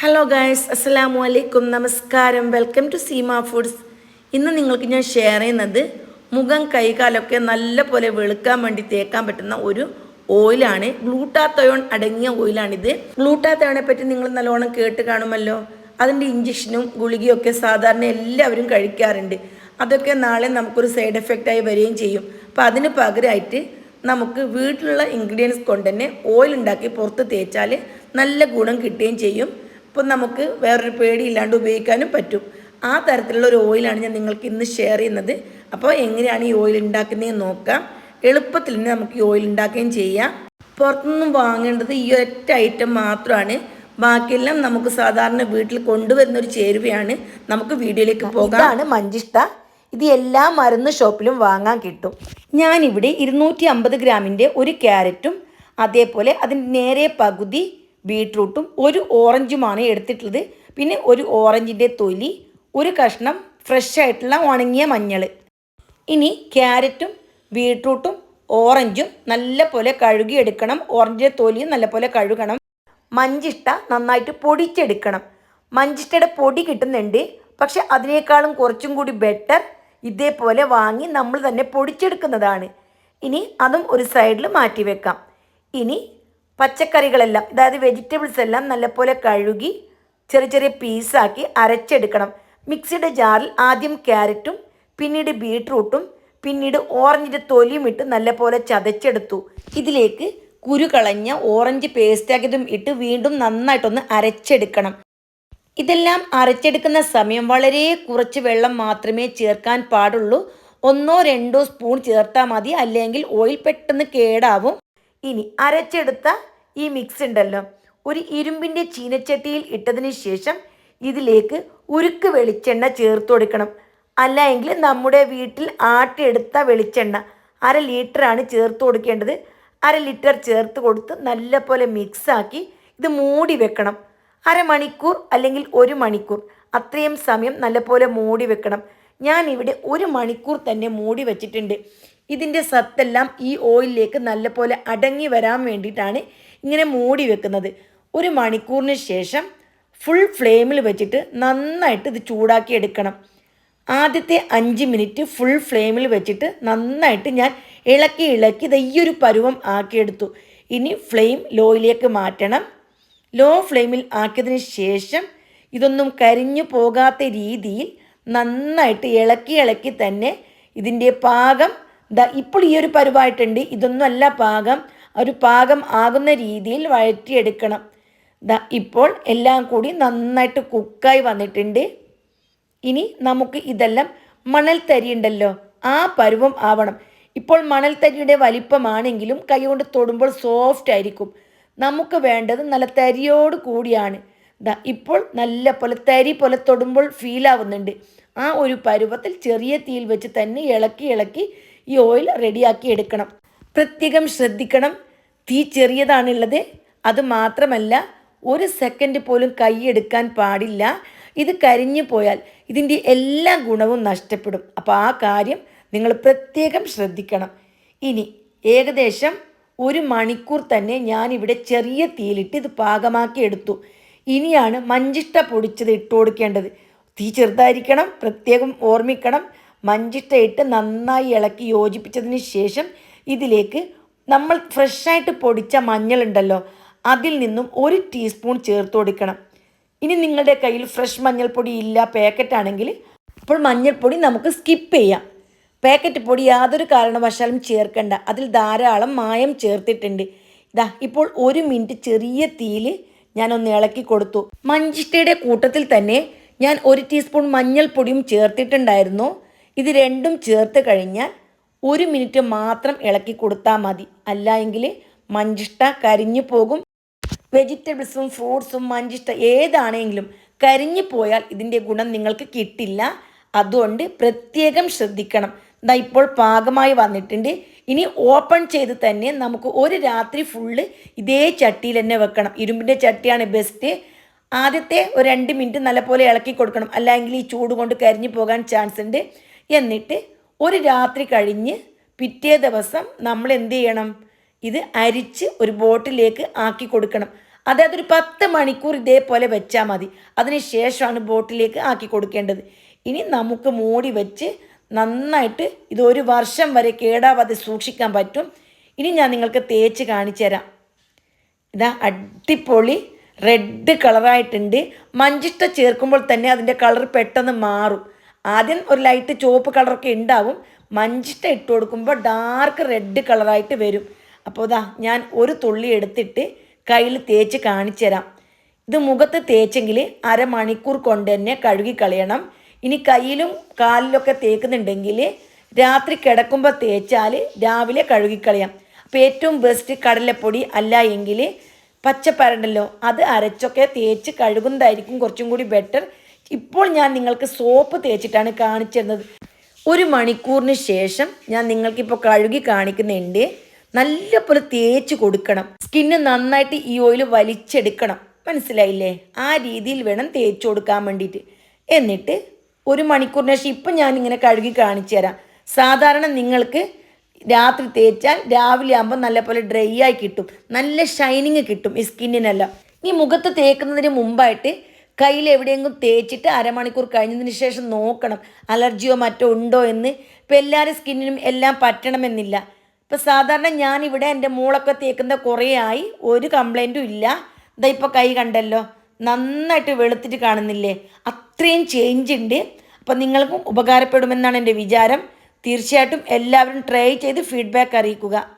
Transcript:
Hello guys അസ്സലാമു അലൈക്കും നമസ്കാരം വെൽക്കം ടു സീമ ഫുഡ്സ് ഇന്ന് നിങ്ങൾക്ക് ഞാൻ ഷെയർ ചെയ്യുന്നത് മുഖം കൈകാലൊക്കെ നല്ല പോലെ വെളുക്കാൻ വേണ്ടി തേക്കാൻ പറ്റുന്ന ഒരു ഓയിലാണ് ഗ്ലൂട്ടാത്തയോൺ അടങ്ങിയ ഓയിലാണിത് ഗ്ലൂട്ടാത്തയോണെ പറ്റി നിങ്ങൾ നല്ലോണം കേട്ട് കാണുമല്ലോ. അതിന്റെ ഇഞ്ചക്ഷനും ഗുളികയും ഒക്കെ സാധാരണ എല്ലാവരും കഴിക്കാറുണ്ട്. അതൊക്കെ നാളെ നമുക്കൊരു സൈഡ് എഫക്റ്റായി വരികയും ചെയ്യും. അപ്പോൾ അതിന് പകരമായിട്ട് നമുക്ക് വീട്ടിലുള്ള ഇൻഗ്രീഡിയൻസ് കൊണ്ട് തന്നെ ഓയിൽ ഉണ്ടാക്കി പുറത്ത് തേച്ചാൽ നല്ല ഗുണം കിട്ടുകയും ചെയ്യും. അപ്പോൾ നമുക്ക് വേറൊരു പേടിയില്ലാണ്ട് ഉപയോഗിക്കാനും പറ്റും. ആ തരത്തിലുള്ള ഒരു ഓയിലാണ് ഞാൻ നിങ്ങൾക്ക് ഇന്ന് ഷെയർ ചെയ്യുന്നത്. അപ്പോൾ എങ്ങനെയാണ് ഈ ഓയിൽ ഉണ്ടാക്കുന്നതെന്ന് നോക്കാം. എളുപ്പത്തിൽ തന്നെ നമുക്ക് ഈ ഓയിൽ ഉണ്ടാക്കുകയും ചെയ്യാം. പുറത്തുനിന്നും വാങ്ങേണ്ടത് ഈ ഒറ്റ ഐറ്റം മാത്രമാണ്. ബാക്കിയെല്ലാം നമുക്ക് സാധാരണ വീട്ടിൽ കൊണ്ടുവരുന്ന ഒരു ചേരുവയാണ്. നമുക്ക് വീഡിയോയിലേക്ക് പോകാം. ഇതാണ് മഞ്ചിഷ്ട. ഇത് എല്ലാ മരുന്ന് ഷോപ്പിലും വാങ്ങാൻ കിട്ടും. ഞാനിവിടെ ഇരുന്നൂറ്റി അമ്പത് ഗ്രാമിന്റെ ഒരു ക്യാരറ്റും അതേപോലെ അതിന്റെ നേരെ പകുതി ബീട്രൂട്ടും ഒരു ഓറഞ്ചുമാണ് എടുത്തിട്ടുള്ളത്. പിന്നെ ഒരു ഓറഞ്ചിന്റെ തൊലി ഒരു കഷ്ണം ഫ്രഷ് ആയിട്ടുള്ള ഉണങ്ങിയ മഞ്ഞൾ. ഇനി ക്യാരറ്റും ബീട്രൂട്ടും ഓറഞ്ചും നല്ല പോലെ കഴുകിയെടുക്കണം. ഓറഞ്ചിന്റെ തൊലിയും നല്ല പോലെ കഴുകണം. മഞ്ചിഷ്ട നന്നായിട്ട് പൊടിച്ചെടുക്കണം. മഞ്ചിഷ്ടയുടെ പൊടി കിട്ടുന്നുണ്ട്. പക്ഷെ അതിനേക്കാളും കുറച്ചും കൂടി ബെറ്റർ ഇതേപോലെ വാങ്ങി നമ്മൾ തന്നെ പൊടിച്ചെടുക്കുന്നതാണ്. ഇനി അതും ഒരു സൈഡിൽ മാറ്റി വെക്കാം. ഇനി പച്ചക്കറികളെല്ലാം അതായത് വെജിറ്റബിൾസ് എല്ലാം നല്ലപോലെ കഴുകി ചെറിയ ചെറിയ പീസാക്കി അരച്ചെടുക്കണം. മിക്സിയുടെ ജാറിൽ ആദ്യം ക്യാരറ്റും പിന്നീട് ബീട്രൂട്ടും പിന്നീട് ഓറഞ്ചിന്റെ തൊലിയും ഇട്ട് നല്ലപോലെ ചതച്ചെടുത്തു. ഇതിലേക്ക് കുരു കളഞ്ഞ ഓറഞ്ച് പേസ്റ്റാക്കിയതും ഇട്ട് വീണ്ടും നന്നായിട്ടൊന്ന് അരച്ചെടുക്കണം. ഇതെല്ലാം അരച്ചെടുക്കുന്ന സമയം വളരെ കുറച്ച് വെള്ളം മാത്രമേ ചേർക്കാൻ പാടുള്ളൂ. ഒന്നോ രണ്ടോ സ്പൂൺ ചേർത്താൽ മതി അല്ലെങ്കിൽ ഓയിൽ പെട്ടെന്ന് കേടാവും. ഇനി അരച്ചെടുത്ത ഈ മിക്സ് ഉണ്ടല്ലോ. ഒരു ഇരുമ്പിന്റെ ചീനച്ചട്ടിയിൽ ഇട്ടതിന് ശേഷം ഇതിലേക്ക് ഉരുക്ക് വെളിച്ചെണ്ണ ചേർത്ത് കൊടുക്കണം. അല്ല എങ്കിൽ നമ്മുടെ വീട്ടിൽ ആട്ടിയെടുത്ത വെളിച്ചെണ്ണ അര ലിറ്ററാണ് ചേർത്ത് കൊടുക്കേണ്ടത്. അര ലിറ്റർ ചേർത്ത് കൊടുത്ത് നല്ല പോലെ മിക്സാക്കി ഇത് മൂടി വെക്കണം. അരമണിക്കൂർ അല്ലെങ്കിൽ ഒരു മണിക്കൂർ. അത്രയും സമയം നല്ലപോലെ മൂടി വെക്കണം. ഞാൻ ഇവിടെ ഒരു മണിക്കൂർ തന്നെ മൂടി വെച്ചിട്ടുണ്ട്. ഇതിന്റെ സത്തെല്ലാം ഈ ഓയിലിലേക്ക് നല്ലപോലെ അടങ്ങി വരാൻ വേണ്ടിയിട്ടാണ് ഇങ്ങനെ മൂടി വെക്കുന്നത്. ഒരു മണിക്കൂറിന് ശേഷം ഫുൾ ഫ്ലെയിമിൽ വെച്ചിട്ട് നന്നായിട്ട് ഇത് ചൂടാക്കി എടുക്കണം. ആദ്യത്തെ അഞ്ച് മിനിറ്റ് ഫുൾ ഫ്ലെയിമിൽ വെച്ചിട്ട് നന്നായിട്ട് ഞാൻ ഇളക്കി ഇളക്കി ഇത് പരുവം ആക്കിയെടുത്തു. ഇനി ഫ്ലെയിം ലോയിലേക്ക് മാറ്റണം. ലോ ഫ്ലെയിമിൽ ആക്കിയതിന് ശേഷം ഇതൊന്നും കരിഞ്ഞു പോകാത്ത രീതിയിൽ നന്നായിട്ട് ഇളക്കി ഇളക്കി തന്നെ ഇതിന്റെ പാകം ദാ ഇപ്പോൾ ഈ ഒരു പരുവായിട്ടുണ്ട്. ഇതൊന്നും അല്ല പാകം. ഒരു പാകം ആകുന്ന രീതിയിൽ വഴറ്റിയെടുക്കണം. ദാ ഇപ്പോൾ എല്ലാം കൂടി നന്നായിട്ട് കുക്കായി വന്നിട്ടുണ്ട്. ഇനി നമുക്ക് ഇതെല്ലാം മണൽ ഉണ്ടല്ലോ. ആ പരുവം ആവണം. ഇപ്പോൾ മണൽ തരിയുടെ വലിപ്പമാണെങ്കിലും കൈകൊണ്ട് തൊടുമ്പോൾ സോഫ്റ്റ് ആയിരിക്കും. നമുക്ക് വേണ്ടത് നല്ല തരിയോട് കൂടിയാണ്. ദാ ഇപ്പോൾ നല്ല പോലെ തരി പോലെ തൊടുമ്പോൾ ഫീലാവുന്നുണ്ട് ആ ഒരു പരുവത്തിൽ ചെറിയ തീയിൽ വെച്ച് തന്നെ ഇളക്കി ഇളക്കി ഈ ഓയിൽ റെഡിയാക്കി എടുക്കണം. പ്രത്യേകം ശ്രദ്ധിക്കണം. തീ ചെറിയതാണുള്ളത്. അത് മാത്രമല്ല ഒരു സെക്കൻഡ് പോലും കൈയെടുക്കാൻ പാടില്ല. ഇത് കരിഞ്ഞു പോയാൽ ഇതിന്റെ എല്ലാ ഗുണവും നഷ്ടപ്പെടും. അപ്പോൾ ആ കാര്യം നിങ്ങൾ പ്രത്യേകം ശ്രദ്ധിക്കണം. ഇനി ഏകദേശം ഒരു മണിക്കൂർ തന്നെ ഞാനിവിടെ ചെറിയ തീയിലിട്ട് ഇത് പാകമാക്കി എടുത്തു. ഇനിയാണ് മഞ്ചിഷ്ട പൊടിച്ചത് ഇട്ട് കൊടുക്കേണ്ടത്. തീ ചെറുതായിരിക്കണം പ്രത്യേകം ഓർമ്മിക്കണം. മഞ്ചിഷ്ട ഇട്ട് നന്നായി ഇളക്കി യോജിപ്പിച്ചതിന് ശേഷം ഇതിലേക്ക് നമ്മൾ ഫ്രഷായിട്ട് പൊടിച്ച മഞ്ഞളുണ്ടല്ലോ അതിൽ നിന്നും ഒരു ടീസ്പൂൺ ചേർത്ത് കൊടുക്കണം. ഇനി നിങ്ങളുടെ കയ്യിൽ ഫ്രഷ് മഞ്ഞൾപ്പൊടി ഇല്ല പാക്കറ്റ് ആണെങ്കിൽ അപ്പോൾ മഞ്ഞൾപ്പൊടി നമുക്ക് സ്കിപ്പ് ചെയ്യാം. പാക്കറ്റ് പൊടി യാതൊരു കാരണവശാലും ചേർക്കണ്ട. അതിൽ ധാരാളം മായം ചേർത്തിട്ടുണ്ട്. ഇതാ ഇപ്പോൾ ഒരു മിനിറ്റ് ചെറിയ തീയിൽ ഞാനൊന്ന് ഇളക്കി കൊടുത്തു. മഞ്ചിഷ്ടയുടെ കൂട്ടത്തിൽ തന്നെ ഞാൻ ഒരു ടീസ്പൂൺ മഞ്ഞൾപ്പൊടിയും ചേർത്തിട്ടുണ്ടായിരുന്നു. ഇത് രണ്ടും ചേർത്ത് കഴിഞ്ഞാൽ ഒരു മിനിറ്റ് മാത്രം ഇളക്കി കൊടുത്താൽ മതി. അല്ല എങ്കിൽ മഞ്ചിഷ്ട കരിഞ്ഞു പോകും. വെജിറ്റബിൾസും ഫ്രൂട്ട്സും മഞ്ചിഷ്ട ഏതാണെങ്കിലും കരിഞ്ഞു പോയാൽ ഇതിന്റെ ഗുണം നിങ്ങൾക്ക് കിട്ടില്ല. അതുകൊണ്ട് പ്രത്യേകം ശ്രദ്ധിക്കണം. ദാ ഇപ്പോൾ പാകമായി വന്നിട്ടുണ്ട്. ഇനി ഓപ്പൺ ചെയ്ത് തന്നെ നമുക്ക് ഒരു രാത്രി ഫുള്ള് ഇതേ ചട്ടിയിൽ തന്നെ വെക്കണം. ഇരുമ്പിന്റെ ചട്ടിയാണ് ബെസ്റ്റ് ആദ്യത്തെ ഒരു രണ്ട് മിനിറ്റ് നല്ലപോലെ ഇളക്കി കൊടുക്കണം. അല്ലെങ്കിൽ ഈ ചൂട് കൊണ്ട് കരിഞ്ഞു പോകാൻ ചാൻസ് ഉണ്ട്. എന്നിട്ട് ഒരു രാത്രി കഴിഞ്ഞ് പിറ്റേ ദിവസം നമ്മൾ എന്ത് ചെയ്യണം? ഇത് അരിച്ച് ഒരു ബോട്ടിലേക്ക് ആക്കി കൊടുക്കണം. അതായത് ഒരു പത്ത് മണിക്കൂർ ഇതേപോലെ വെച്ചാൽ മതി. അതിന് ശേഷമാണ് ബോട്ടിലേക്ക് ആക്കി കൊടുക്കേണ്ടത്. ഇനി നമുക്ക് മൂടി വെച്ച് നന്നായിട്ട് ഇത് ഒരു വർഷം വരെ കേടാവാതെ സൂക്ഷിക്കാൻ പറ്റും. ഇനി ഞാൻ നിങ്ങൾക്ക് തേച്ച് കാണിച്ചു തരാം. ഇതാ അടിപൊളി റെഡ് കളറായിട്ടുണ്ട്. മഞ്ചിഷ്ട ചേർക്കുമ്പോൾ തന്നെ അതിന്റെ കളർ പെട്ടെന്ന് മാറും. ആദ്യം ഒരു ലൈറ്റ് ചുവപ്പ് കളറൊക്കെ ഉണ്ടാവും മഞ്ചിട്ട ഇട്ട് കൊടുക്കുമ്പോൾ ഡാർക്ക് റെഡ് കളറായിട്ട് വരും. അപ്പോൾ ഇതാ ഞാൻ ഒരു തുള്ളി എടുത്തിട്ട് കയ്യിൽ തേച്ച് കാണിച്ചു തരാം. ഇത് മുഖത്ത് തേച്ചെങ്കിൽ അരമണിക്കൂർ കൊണ്ട് തന്നെ കഴുകി കളയണം. ഇനി കയ്യിലും കാലിലൊക്കെ തേക്കുന്നുണ്ടെങ്കിൽ രാത്രി കിടക്കുമ്പോൾ തേച്ചാൽ രാവിലെ കഴുകിക്കളയാം അപ്പോൾ ഏറ്റവും ബെസ്റ്റ് കടലപ്പൊടി അല്ല എങ്കിൽ പച്ചപ്പരണ്ടല്ലോ അത് അരച്ചൊക്കെ തേച്ച് കഴുകുന്നതായിരിക്കും കുറച്ചും കൂടി ബെറ്റർ ഇപ്പോൾ ഞാൻ നിങ്ങൾക്ക് സോപ്പ് തേച്ചിട്ടാണ് കാണിച്ചു തരുന്നത് ഒരു മണിക്കൂറിന് ശേഷം ഞാൻ നിങ്ങൾക്കിപ്പോൾ കഴുകി കാണിക്കുന്നുണ്ട്. നല്ലപോലെ തേച്ച് കൊടുക്കണം. സ്കിന്ന് നന്നായിട്ട് ഈ ഓയിൽ വലിച്ചെടുക്കണം. മനസ്സിലായില്ലേ? ആ രീതിയിൽ വേണം തേച്ച് കൊടുക്കാൻ വേണ്ടിയിട്ട്. എന്നിട്ട് ഒരു മണിക്കൂറിന് ശേഷം ഇപ്പം ഇങ്ങനെ കഴുകി കാണിച്ചു തരാം. സാധാരണ നിങ്ങൾക്ക് രാത്രി തേച്ചാൽ രാവിലെ ആകുമ്പോൾ നല്ലപോലെ ഡ്രൈ ആയി കിട്ടും. നല്ല ഷൈനിങ് കിട്ടും ഈ സ്കിന്നിനെല്ലാം. ഈ മുഖത്ത് തേക്കുന്നതിന് മുമ്പായിട്ട് കയ്യിൽ എവിടെയെങ്കിലും തേച്ചിട്ട് അരമണിക്കൂർ കഴിഞ്ഞതിന് ശേഷം നോക്കണം അലർജിയോ മറ്റോ ഉണ്ടോ എന്ന്. ഇപ്പം എല്ലാവരും സ്കിന്നിനും എല്ലാം പറ്റണമെന്നില്ല. ഇപ്പം സാധാരണ ഞാനിവിടെ എന്റെ മൂളൊക്കെ തേക്കുന്ന കുറേ ആയി ഒരു കംപ്ലൈന്റും ഇല്ല. ഇതാ ഇപ്പോൾ കൈ കണ്ടല്ലോ നന്നായിട്ട് വെളുത്തിട്ട് കാണുന്നില്ലേ? അത്രയും ചേഞ്ച് ഉണ്ട്. അപ്പം നിങ്ങൾക്കും ഉപകാരപ്പെടുമെന്നാണ് എന്റെ വിചാരം. തീർച്ചയായിട്ടും എല്ലാവരും ട്രൈ ചെയ്ത് ഫീഡ്ബാക്ക് അറിയിക്കുക.